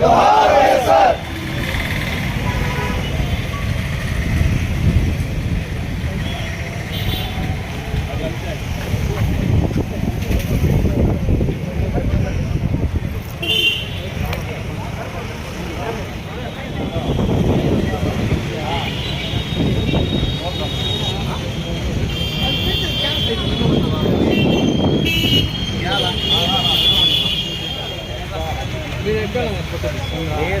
Thank you. ఏం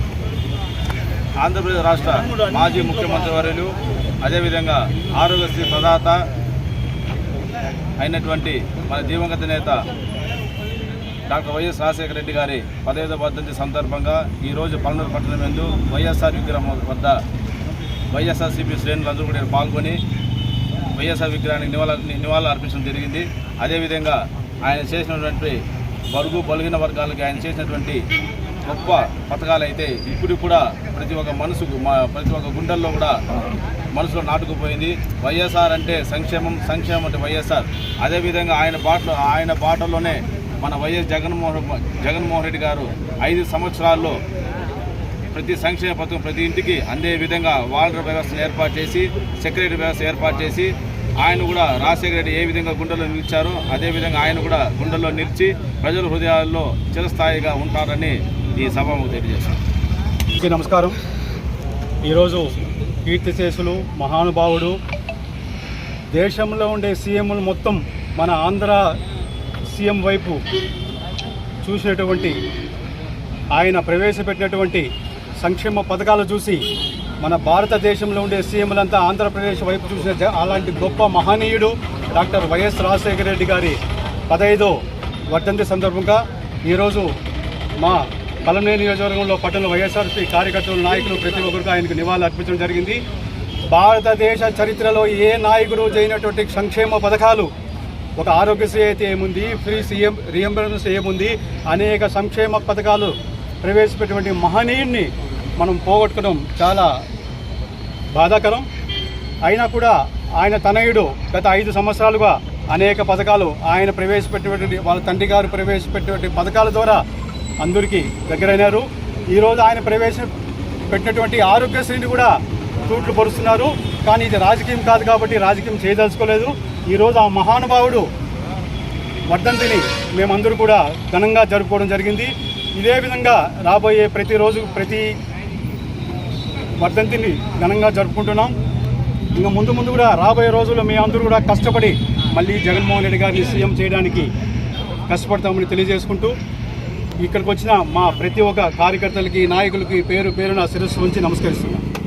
ఆంధ్రప్రదేశ్ రాష్ట్ర మాజీ ముఖ్యమంత్రి వర్యులు అదేవిధంగా ఆరోగ్యశ్రీ ప్రదాత అయినటువంటి మన దివంగత నేత డాక్టర్ వైఎస్ రాజశేఖర రెడ్డి గారి పదహైదవ వర్ధంతి సందర్భంగా ఈరోజు పల్నాడు పట్టణం ఎందు వైఎస్ఆర్ విగ్రహం వద్ద వైఎస్ఆర్సీపీ శ్రేణులందరూ కూడా పాల్గొని వైఎస్ఆర్ విగ్రహానికి నివాళ నివాళులు అర్పించడం జరిగింది. అదేవిధంగా ఆయన చేసినటువంటి బరుగు బలిగిన వర్గాలకి ఆయన చేసినటువంటి గొప్ప పథకాలు అయితే ఇప్పుడు కూడా ప్రతి ఒక్క మనసుకు మా- ప్రతి ఒక్క గుండెల్లో కూడా మనసులో నాటుకుపోయింది. వైఎస్ఆర్ అంటే సంక్షేమం సంక్షేమం అంటే వైఎస్ఆర్. అదేవిధంగా ఆయన బాటలో ఆయన బాటలోనే మన వైఎస్ జగన్మోహన్ జగన్మోహన్ రెడ్డి గారు ఐదు సంవత్సరాల్లో ప్రతి సంక్షేమ పథకం ప్రతి ఇంటికి అందే విధంగా వాలంటీర్ వ్యవస్థను ఏర్పాటు చేసి సెక్రటరీ వ్యవస్థ ఏర్పాటు చేసి ఆయన కూడా రాజశేఖర రెడ్డి ఏ విధంగా గుండెల్లో నిలిచారో అదే విధంగా ఆయన కూడా గుండెల్లో నిలిచి ప్రజల హృదయాల్లో చిరస్థాయిగా ఉంటారని ఈ సభకు తెలియజేస్తాను నమస్కారం. ఈరోజు కీర్తిశేషులు మహానుభావుడు దేశంలో ఉండే సీఎంలు మొత్తం మన ఆంధ్ర సీఎం వైపు చూసినటువంటి ఆయన ప్రవేశపెట్టినటువంటి సంక్షేమ పథకాలు చూసి మన భారతదేశంలో ఉండే సీఎంలంతా ఆంధ్రప్రదేశ్ వైపు చూసిన అలాంటి గొప్ప మహనీయుడు డాక్టర్ వైఎస్ రాజశేఖర రెడ్డి గారి పదహైదో వర్ధంతి సందర్భంగా ఈరోజు మా పలమనే నియోజకవర్గంలో పట్టణ వైఎస్ఆర్సీ కార్యకర్తలు నాయకులు ప్రతి ఒక్కరికి ఆయనకు నివాళులు అర్పించడం జరిగింది. భారతదేశ చరిత్రలో ఏ నాయకుడు చేయనటువంటి సంక్షేమ పథకాలు? ఒక ఆరోగ్యశ్రీ అయితే ఏముంది? ఫ్రీ సీఎం రియంబర్స్ ఏముంది? అనేక సంక్షేమ పథకాలు ప్రవేశపెట్టినటువంటి మహనీయుడిని మనం పోగొట్టుకోవడం చాలా బాధాకరం. అయినా కూడా ఆయన తనయుడు గత ఐదు సంవత్సరాలుగా అనేక పథకాలు ఆయన ప్రవేశపెట్టినటువంటి వాళ్ళ తండ్రి గారు ప్రవేశపెట్టినటువంటి పథకాల ద్వారా అందరికీ దగ్గరైనారు. ఈరోజు ఆయన ప్రవేశం పెట్టినటువంటి ఆరోగ్యశ్రీని కూడా తూట్లు పరుస్తున్నారు. కానీ ఇది రాజకీయం కాదు కాబట్టి రాజకీయం చేయదలుచుకోలేదు. ఈరోజు ఆ మహానుభావుడు వర్ధంతిని మేమందరూ కూడా ఘనంగా జరుపుకోవడం జరిగింది. ఇదే విధంగా రాబోయే ప్రతిరోజు ప్రతి వర్ధంతిని ఘనంగా జరుపుకుంటున్నాం. ఇంకా ముందు ముందు కూడా రాబోయే రోజుల్లో మీ అందరూ కూడా కష్టపడి మళ్ళీ జగన్మోహన్ రెడ్డి గారిని సీఎం చేయడానికి కష్టపడతామని తెలియజేసుకుంటూ ఇక్కడికి వచ్చిన మా ప్రతి ఒక్క కార్యకర్తలకి నాయకులకి పేరు పేరున శిరస్సు ఉంచి నమస్కరిస్తున్నాను